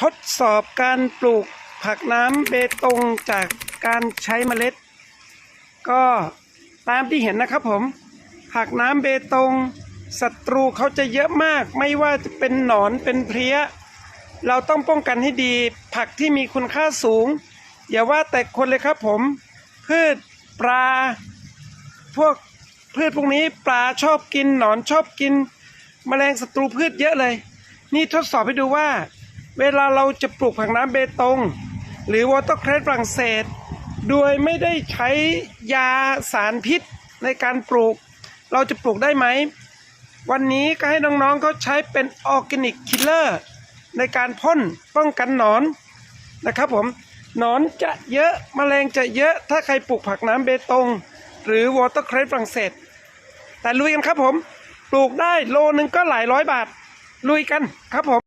ทดสอบการปลูกผักน้ำเบตงจากการใช้เมล็ด ก็ตามที่เห็นนะครับผม ผักน้ำเบตงศัตรูเขาจะเยอะมาก ไม่ว่าจะเป็นหนอนเป็นเพลี้ย เราต้องป้องกันให้ดี ผักที่มีคุณค่าสูง อย่าว่าแต่คนเลยครับผม พืชปลา พวกพืชพวกนี้ปลาชอบกินหนอนชอบกินแมลงศัตรูพืชเยอะเลย นี่ทดสอบให้ดูว่า เวลาเราจะปลูกผักน้ำเบตง หรือวอเตอร์เครสฝรั่งเศส โดยไม่ได้ใช้ยาสารพิษในการปลูก เราจะปลูกได้ไหม วันนี้ก็ให้น้องๆเขาใช้เป็นออร์แกนิกคิลเลอร์ในการพ่นป้องกันหนอนนะครับผมหนอนจะเยอะแมลงจะเยอะถ้าใครปลูกผักน้ำเบตง หรือวอเตอร์เครสฝรั่งเศส แต่ลุยกันครับผม ปลูกได้โลนึงก็หลายร้อยบาท ลุยกันครับผม